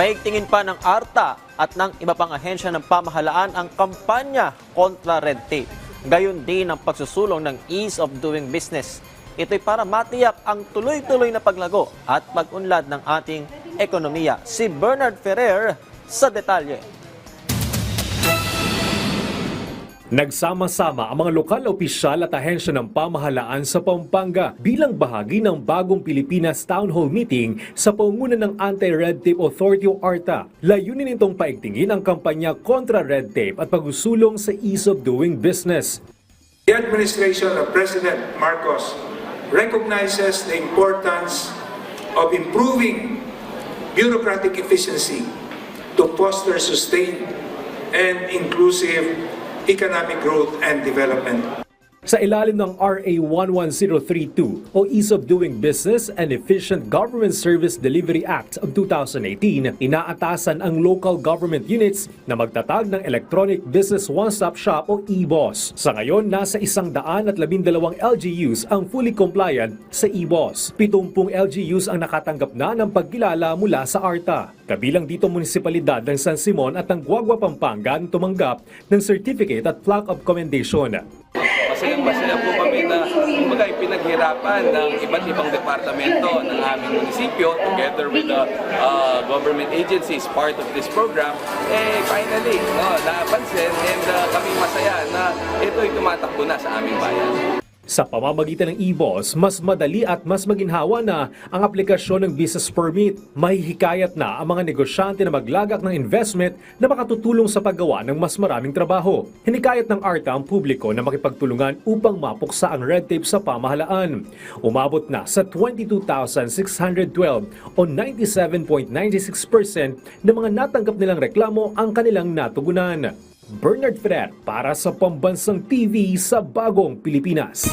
Paigtingin pa ng ARTA at ng iba pang ahensya ng pamahalaan ang kampanya kontra red tape. Gayon din ang pagsusulong ng ease of doing business. Ito'y para matiyak ang tuloy-tuloy na paglago at pag-unlad ng ating ekonomiya. Si Bernard Ferrer sa detalye. Nagsama-sama ang mga lokal na opisyal at ahensya ng pamahalaan sa Pampanga bilang bahagi ng bagong Pilipinas Town Hall Meeting sa pangunguna ng Anti-Red Tape Authority o ARTA. Layunin nitong paigtingin ang kampanya kontra red tape at pagsusulong sa ease of doing business. The administration of President Marcos recognizes the importance of improving bureaucratic efficiency to foster sustained and inclusive economic growth and development. Sa ilalim ng RA 11032 o Ease of Doing Business and Efficient Government Service Delivery Act of 2018, inaatasan ang local government units na magtatag ng Electronic Business One-Stop Shop o EBOS. Sa ngayon, nasa isang daan at labindalawang LGUs ang fully compliant sa EBOS. 70 LGUs ang nakatanggap na ng pagkilala mula sa ARTA. Kabilang dito munisipalidad ng San Simon at ng Guagua, Pampanga ang tumanggap ng Certificate at Plaque of Commendation. Masayang masaya po kami na kumbaga pinaghirapan ng iba't ibang departamento ng aming munisipyo together with the uh, government agencies part of this program eh finally no, napansin and uh, kami masaya na ito'y tumatakbo na sa aming bayan. Sa pamamagitan ng e-boss, mas madali at mas maginhawa na ang aplikasyon ng business permit. Mahihikayat na ang mga negosyante na maglagak ng investment na makatutulong sa paggawa ng mas maraming trabaho. Hinikayat ng ARTA ang publiko na makipagtulungan upang mapuksa ang red tape sa pamahalaan. Umabot na sa 22,612 o 97.96% ng mga natanggap nilang reklamo ang kanilang natugunan. Bernard Ferrer para sa Pambansang TV sa Bagong Pilipinas.